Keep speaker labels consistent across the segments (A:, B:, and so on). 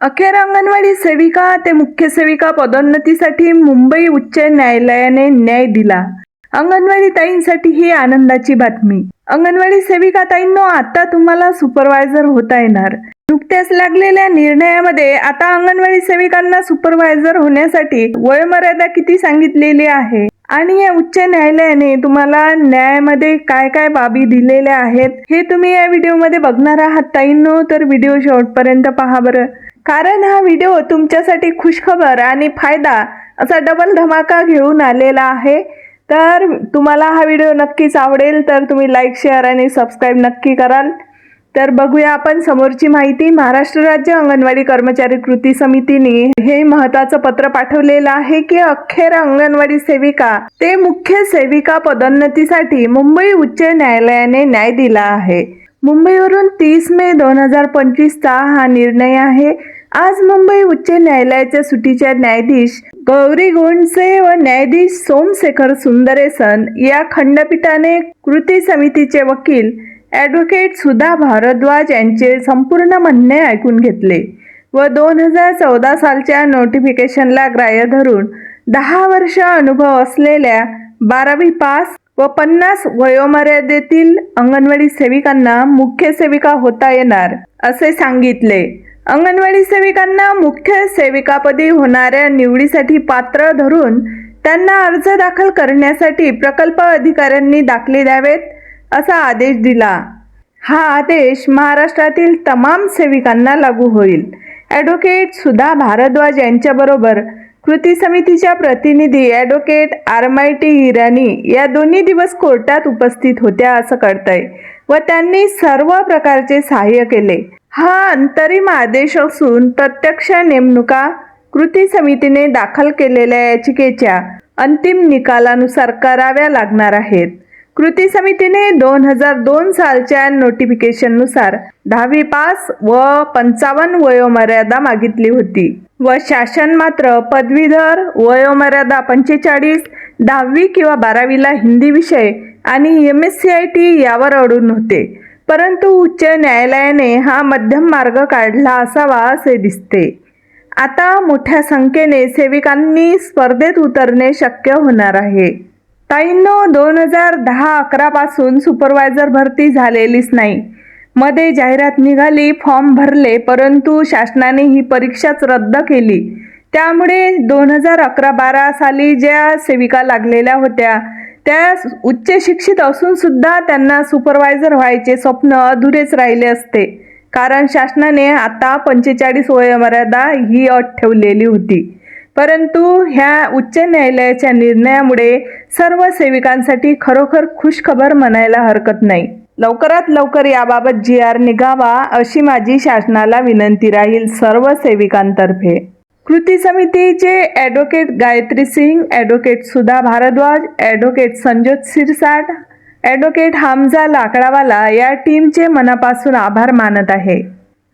A: अखेर अंगणवाडी सेविका ते मुख्य सेविका पदोन्नतीसाठी मुंबई उच्च न्यायालयाने न्याय दिला. अंगणवाडी ताईंसाठी ही आनंदाची बातमी. अंगणवाडी सेविका ताईंनो आता तुम्हाला सुपरवायझर होता येणार. नुकत्याच लागलेल्या निर्णयामध्ये आता अंगणवाडी सेविकांना सुपरवायझर होण्यासाठी वयोमर्यादा किती सांगितलेली आहे? आणि या उच्च न्यायालयाने तुम्हाला न्यायामध्ये काय काय बाबी दिलेल्या आहेत हे तुम्ही या व्हिडिओमध्ये बघणार आहात ताईंनो. तर व्हिडिओ शेवटपर्यंत पहा बरं. कारण हा व्हिडिओ तुमच्यासाठी खुशखबर आणि फायदा असा डबल धमाका घेऊन आलेला आहे. तर तुम्हाला हा व्हिडिओ नक्कीच आवडेल तर तुम्ही लाईक शेअर आणि सबस्क्राईब नक्की कराल. तर बघूया आपण समोरची माहिती. महाराष्ट्र राज्य अंगणवाडी कर्मचारी कृती समितीने हे महत्वाचं पत्र पाठवलेलं आहे की अखेर अंगणवाडी सेविका ते मुख्य सेविका पदोन्नतीसाठी मुंबई उच्च न्यायालयाने न्याय दिला आहे. मुंबईवरून तीस मे दोन हजार पंचवीसचा हा निर्णय आहे. आज मुंबई उच्च न्यायालयाच्या सुटीच्या न्यायाधीश गौरी गोंडसे व न्यायाधीश सोमशेखर सुंदरेसन या खंडपीठाने कृती समितीचे वकील ॲडव्होकेट सुधा भारद्वाज यांचे संपूर्ण म्हणणे ऐकून घेतले व दोन हजार चौदा सालच्या नोटिफिकेशनला ग्राह्य धरून दहा वर्ष अनुभव असलेल्या बारावी पास व पन्नास वयोमर्यादेतील अंगणवाडी सेविकांना मुख्य सेविका होता येणार असे सांगितले. अंगणवाडी सेविकांना मुख्य सेविकापदी होणाऱ्या निवडीसाठी पात्र धरून त्यांना अर्ज दाखल करण्यासाठी प्रकल्प अधिकाऱ्यांनी दाखले द्यावेत असा आदेश दिला. हा आदेश महाराष्ट्रातील तमाम सेविकांना लागू होईल. ॲडव्होकेट सुधा भारद्वाज यांच्याबरोबर कृती समितीच्या प्रतिनिधी ॲडव्होकेट आरमायटी इराणी या दोन्ही दिवस कोर्टात उपस्थित होत्या असं कळतंय व त्यांनी सर्व प्रकारचे सहाय्य केले. हा अंतरिम आदेश असून प्रत्यक्ष नेमणुका कृती समितीने दाखल केलेल्या याचिकेच्या अंतिम निकालानुसार कराव्या लागणार आहेत. कृती समितीने दोन हजार दोन सालच्या नोटिफिकेशननुसार दहावी पास व पंचावन्न वयोमर्यादा मागितली होती. व शासन मात्र पदवीधर वयोमर्यादा पंचेचाळीस दहावी किंवा बारावीला हिंदी विषय आणि M S C I T यावर अडून होते. परंतु उच्च न्यायालयाने हा मध्यम मार्ग काढला असावा असे दिसते. आता मोठ्या संख्येने सेविकांनी स्पर्धेत उतरणे शक्य होणार आहे. ताईंनो दोन हजार दहा अकरापासून सुपरवायझर भरती झालेलीच नाही. मध्ये जाहिरात निघाली फॉर्म भरले परंतु शासनाने ही परीक्षाच रद्द केली. त्यामुळे दोन हजार अकरा बारा साली ज्या सेविका लागलेल्या होत्या त्या उच्च शिक्षित असून सुद्धा त्यांना सुपरवायझर व्हायचे स्वप्न अधुरेच राहिले असते. कारण शासनाने आता पंचेचाळीस वयोमर्यादा ही अट ठेवलेली होती. परंतु ह्या उच्च न्यायालयाच्या निर्णयामुळे सर्व सेविकांसाठी खरोखर खुशखबर म्हणायला हरकत नाही. लवकरात लवकर याबाबत जी आर निघावा अशी माझी शासनाला विनंती राहील सर्व सेविकांतर्फे. कृती समितीचे advocate Gayatri Singh advocate Sudha Bharadwaj advocate Sanjot Sirsat advocate Hamza Lakdawala या टीमचे मनापासून आभार मानत आहे.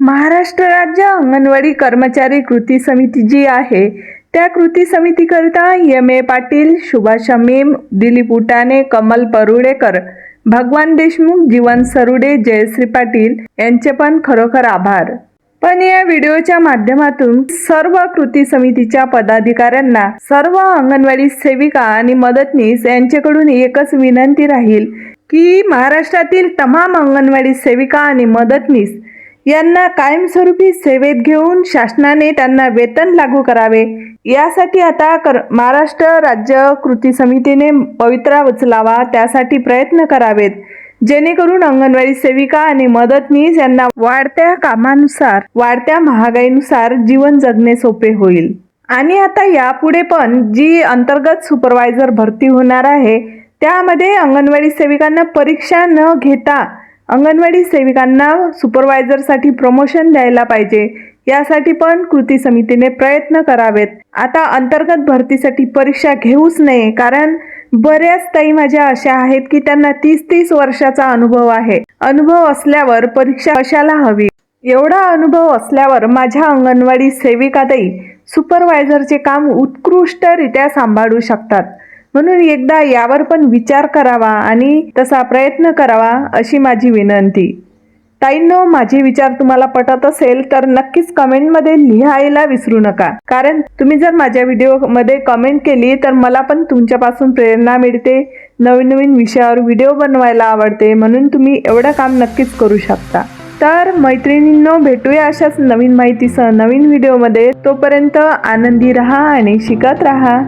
A: महाराष्ट्र राज्य अंगणवाडी कर्मचारी कृती समिती जी आहे त्या कृती समितीकरिता यम ए पाटील सुभाष शमीम दिलीप उटाणे कमल परुडेकर भगवान देशमुख जीवन सरुडे जयश्री पाटील यांचे पण खरोखर आभार. पण या व्हिडिओच्या माध्यमातून सर्व कृती समितीच्या पदाधिकाऱ्यांना सर्व अंगणवाडी सेविका आणि मदतनीस यांच्याकडून एकच विनंती राहील की महाराष्ट्रातील तमाम अंगणवाडी सेविका आणि मदतनीस यांना कायमस्वरूपी सेवेत घेऊन शासनाने त्यांना वेतन लागू करावे. यासाठी आता कर महाराष्ट्र राज्य कृती समितीने पवित्रा उचलावा त्यासाठी प्रयत्न करावेत. जेणेकरून अंगणवाडी सेविका आणि मदतनीस यांना वाढत्या कामानुसार वाढत्या महागाईनुसार जीवन जगणे सोपे होईल. आणि आता यापुढे पण जी अंतर्गत सुपरवायझर भरती होणार आहे त्यामध्ये अंगणवाडी सेविकांना परीक्षा न घेता अंगणवाडी सेविकांना सुपरवायझरसाठी प्रमोशन द्यायला पाहिजे. यासाठी पण कृती समितीने प्रयत्न करावेत. आता अंतर्गत भरतीसाठी परीक्षा घेऊच नये कारण बऱ्याच ताई माझ्या अशा आहेत की त्यांना तीस तीस वर्षाचा अनुभव आहे. अनुभव असल्यावर परीक्षा कशाला हवी? एवढा अनुभव असल्यावर माझ्या अंगणवाडी सेविकातही सुपरवायझरचे काम उत्कृष्टरित्या सांभाळू शकतात. म्हणून एकदा यावर पण विचार करावा आणि तसा प्रयत्न करावा अशी माझी विनंती. ताईंनो माझे विचार तुम्हाला पटत असेल तर नक्कीच कमेंटमध्ये लिहायला विसरू नका. कारण तुम्ही जर माझ्या व्हिडिओमध्ये कमेंट केली तर मला पण तुमच्यापासून प्रेरणा मिळते नवीन नवीन विषयावर व्हिडिओ बनवायला आवडते म्हणून तुम्ही एवढं काम नक्कीच करू शकता. तर मैत्रिणींनो भेटूया अशाच नवीन माहितीसह नवीन व्हिडिओमध्ये. तोपर्यंत आनंदी राहा आणि शिकत राहा.